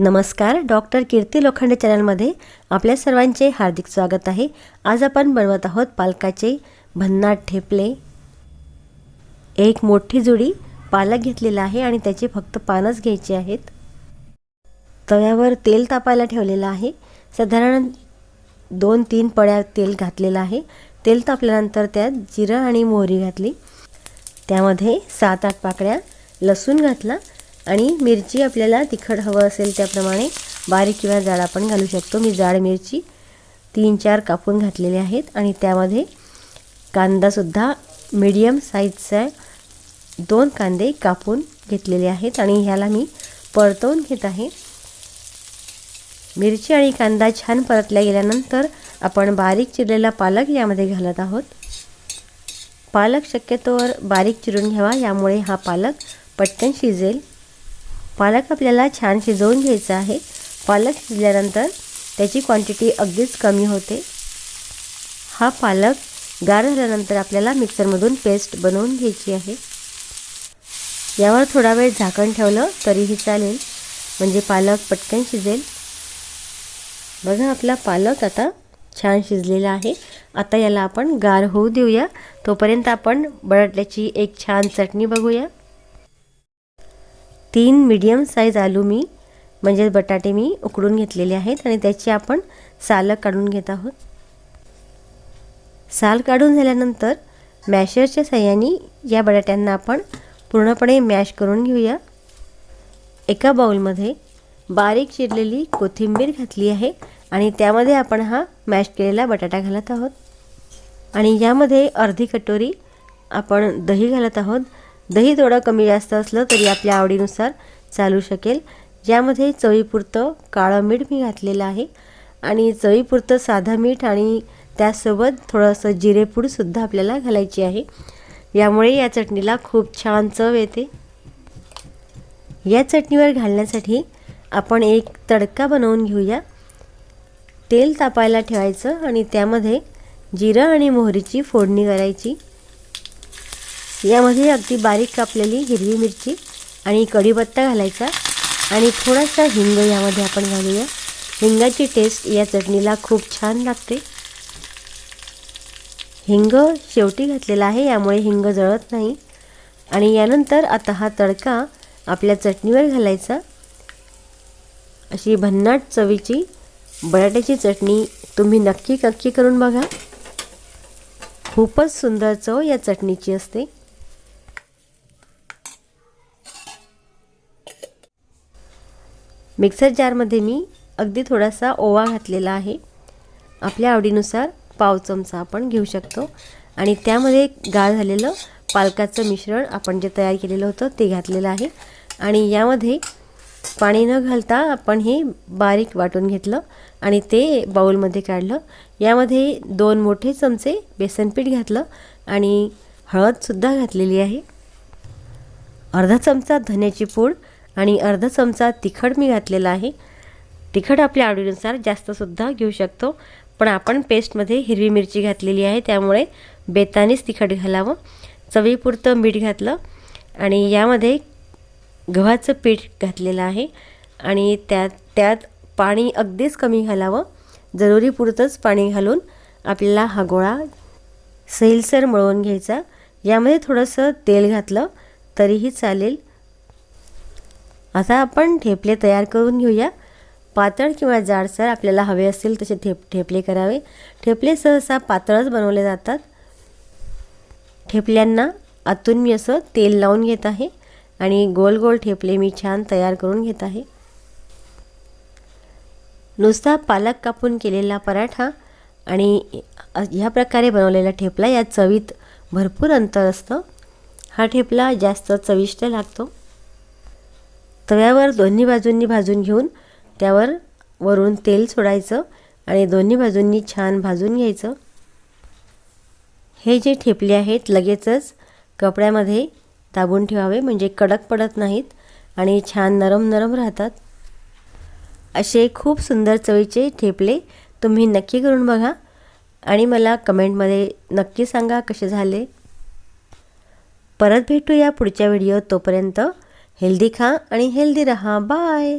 नमस्कार डॉक्टर कीर्ती लोखंडे चॅनलमध्ये आपल्या सर्वांचे हार्दिक स्वागत आहे. आज आपण बनवत आहोत पालकाचे भन्नाट ठेपले. एक मोठी जुडी पालक घेतलेला आहे आणि त्याचे फक्त पानच घ्यायचे आहेत. तव्यावर तेल तापायला ठेवलेलं आहे. साधारण दोन तीन पळ्या तेल घातलेलं आहे. तेल तापल्यानंतर त्यात जिरं आणि मोहरी घातली. त्यामध्ये सात आठ पाकळ्या लसूण घातला. आणि मिरची आपल्याला तिखट हवं असेल त्याप्रमाणे बारीक किंवा जाड आपण घालू शकतो. मी जाड मिरची तीन चार कापून घातलेले आहेत आणि त्यामध्ये कांदासुद्धा मीडियम साईजचा दोन कांदे कापून घेतलेले आहेत आणि ह्याला मी परतवून घेत आहे. मिरची आणि कांदा छान परतल्या गेल्यानंतर आपण बारीक चिरलेला पालक यामध्ये घालत आहोत. पालक शक्यतोवर बारीक चिरून घ्यावा यामुळे हा पालक पटकन शिजेल. पालक आपल्याला छान शिजवून घ्यायचा आहे. पालक शिजल्यानंतर त्याची क्वांटिटी अगदीच कमी होते. हा पालक गार झाल्यानंतर आपल्याला मिक्सरमधून पेस्ट बनवून घ्यायची आहे. यावर थोडा वेळ झाकण ठेवलं तरीही चालेल. म्हणजे पालक पटकन शिजेल. बघा आपला पालक आता छान शिजलेला आहे. आता याला आपण गार होऊ देऊया. तोपर्यंत आपण बटाट्याची एक छान चटणी बघूया. तीन मीडियम साईज आलू मी म्हणजे बटाटे मी उकडून घेतलेले आहेत आणि त्याची आपण सालं काढून घेत आहोत. साल काढून झाल्यानंतर मॅशरच्या सहाय्याने या बटाट्यांना आपण पूर्णपणे मॅश करून घेऊया. एका बाऊलमध्ये बारीक चिरलेली कोथिंबीर घातली आहे आणि त्यामध्ये आपण हा मॅश केलेला बटाटा घालत आहोत. आणि यामध्ये अर्धी कटोरी आपण दही घालत आहोत. दही थोडं कमी जास्त असलं तरी आपल्या आवडीनुसार चालू शकेल. ज्यामध्ये चवीपुरतं काळं मीठ मी घातलेलं आहे आणि चवीपुरतं साधं मीठ आणि त्यासोबत थोडंसं जिरेपूडसुद्धा आपल्याला घालायची आहे. यामुळे या चटणीला खूप छान चव येते. या चटणीवर घालण्यासाठी आपण एक तडका बनवून घेऊया. तेल तापायला ठेवायचं आणि त्यामध्ये जिरं आणि मोहरीची फोडणी करायची. यामध्ये अगदी बारीक कापलेली हिरवी मिरची आणि कढीपत्ता घालायचा आणि थोडासा हिंग यामध्ये आपण घालूया. हिंगाची टेस्ट या चटणीला खूप छान लागते. हिंग शेवटी घातलेला आहे यामुळे हिंग जळत नाही. आणि यानंतर आता हा तडका आपल्या चटणीवर घालायचा. अशी भन्नाट चवीची बटाट्याची चटणी तुम्ही नक्की नक्की करून बघा. खूपच सुंदर चव या चटणीची असते. मिक्सर जारमध्ये मी अगदी थोडासा ओवा घातलेला आहे. आपल्या आवडीनुसार पाव चमचा आपण घेऊ शकतो. आणि त्यामध्ये गाळ झालेलं पालकाचं मिश्रण आपण जे तयार केलेलं होतं ते घातलेलं आहे. आणि यामध्ये पाणी न घालता आपण हे बारीक वाटून घेतलं आणि ते बाऊलमध्ये काढलं. यामध्ये दोन मोठे चमचे बेसनपीठ घातलं आणि हळदसुद्धा घातलेली आहे. अर्धा चमचा धन्याची पूड आणि अर्धा चमचा तिखट मी घातलेला आहे. तिखट आपल्या आवडीनुसार जास्तसुद्धा घेऊ शकतो. पण आपण पेस्टमध्ये हिरवी मिरची घातलेली आहे त्यामुळे बेतानेच तिखट घालावं. चवीपुरतं मीठ घातलं आणि यामध्ये गव्हाचं पीठ घातलेलं आहे आणि त्यात त्यात पाणी अगदीच कमी घालावं. जरुरीपुरतंच पाणी घालून आपल्याला हा गोळा सैलसर मळवून घ्यायचा. यामध्ये थोडंसं तेल घातलं तरीही चालेल. आता आपण ठेपले तयार करून घेऊया. पातळ किंवा जाडसर आपल्याला हवे असतील तसे ठेप ठेपले करावे. ठेपले सहसा पातळच बनवले जातात. ठेपल्यांना आतून मी असं तेल लावून घेत आहे आणि गोल गोल ठेपले मी छान तयार करून घेत आहे. नुसता पालक कापून केलेला पराठा आणि ह्या प्रकारे बनवलेला ठेपला या चवीत भरपूर अंतर असतं. हा ठेपला जास्त चविष्ट लागतो. तव्यावर दोन्ही बाजूंनी भाजून घेऊन त्यावर वरून तेल सोडायचं आणि दोन्ही बाजूंनी छान भाजून घ्यायचं. हे जे ठेपले आहेत लगेचच कपड्यामध्ये दाबून ठेवावे म्हणजे कडक पडत नाहीत आणि छान नरम नरम राहतात. असे खूप सुंदर चवीचे ठेपले तुम्ही नक्की करून बघा आणि मला कमेंटमध्ये नक्की सांगा कसे झाले. परत भेटूया पुढच्या व्हिडिओ तोपर्यंत. हेल्दी खा आणि हेल्दी रहा. बाय.